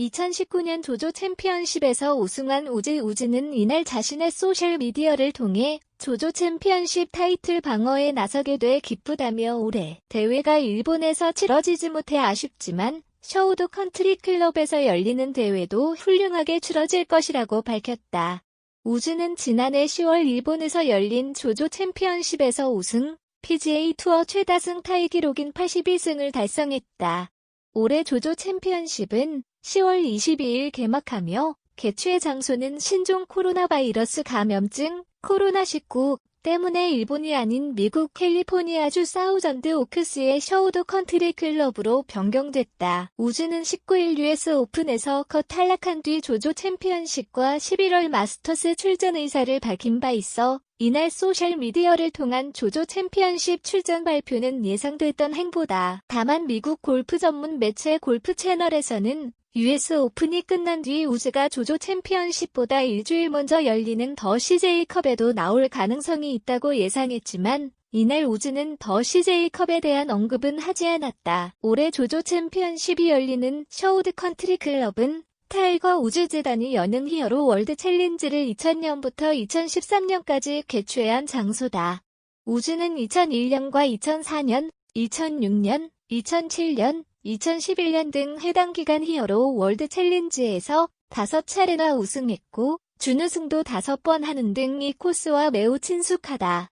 2019년 조조 챔피언십에서 우승한 우즈 우즈는 이날 자신의 소셜미디어를 통해 조조 챔피언십 타이틀 방어에 나서게 돼 기쁘다며 올해 대회가 일본에서 치러지지 못해 아쉽지만 셔우드 컨트리 클럽에서 열리는 대회도 훌륭하게 치러질 것이라고 밝혔다. 우즈는 지난해 10월 일본에서 열린 조조 챔피언십에서 우승, PGA 투어 최다승 타이 기록인 81승을 달성했다. 올해 조조 챔피언십은 10월 22일 개막하며 개최 장소는 신종 코로나 바이러스 감염증 코로나19 때문에 일본이 아닌 미국 캘리포니아주 사우전드 오크스의 셔우드 컨트리 클럽으로 변경됐다. 우즈는 19일 US 오픈에서 컷 탈락한 뒤 조조 챔피언십과 11월 마스터스 출전 의사를 밝힌 바 있어 이날 소셜미디어를 통한 조조 챔피언십 출전 발표는 예상됐던 행보다. 다만 미국 골프 전문 매체 골프 채널에서는 US 오픈이 끝난 뒤 우즈가 조조 챔피언십보다 일주일 먼저 열리는 더 CJ컵에도 나올 가능성이 있다고 예상했지만 이날 우즈는 더 CJ컵에 대한 언급은 하지 않았다. 올해 조조 챔피언십이 열리는 셔우드 컨트리 클럽은 타이거 우즈 재단이 여는 히어로 월드 챌린지를 2000년부터 2013년까지 개최한 장소다. 우즈는 2001년과 2004년, 2006년, 2007년, 2011년 등 해당 기간 히어로 월드 챌린지에서 다섯 차례나 우승했고 준우승도 다섯 번 하는 등 이 코스와 매우 친숙하다.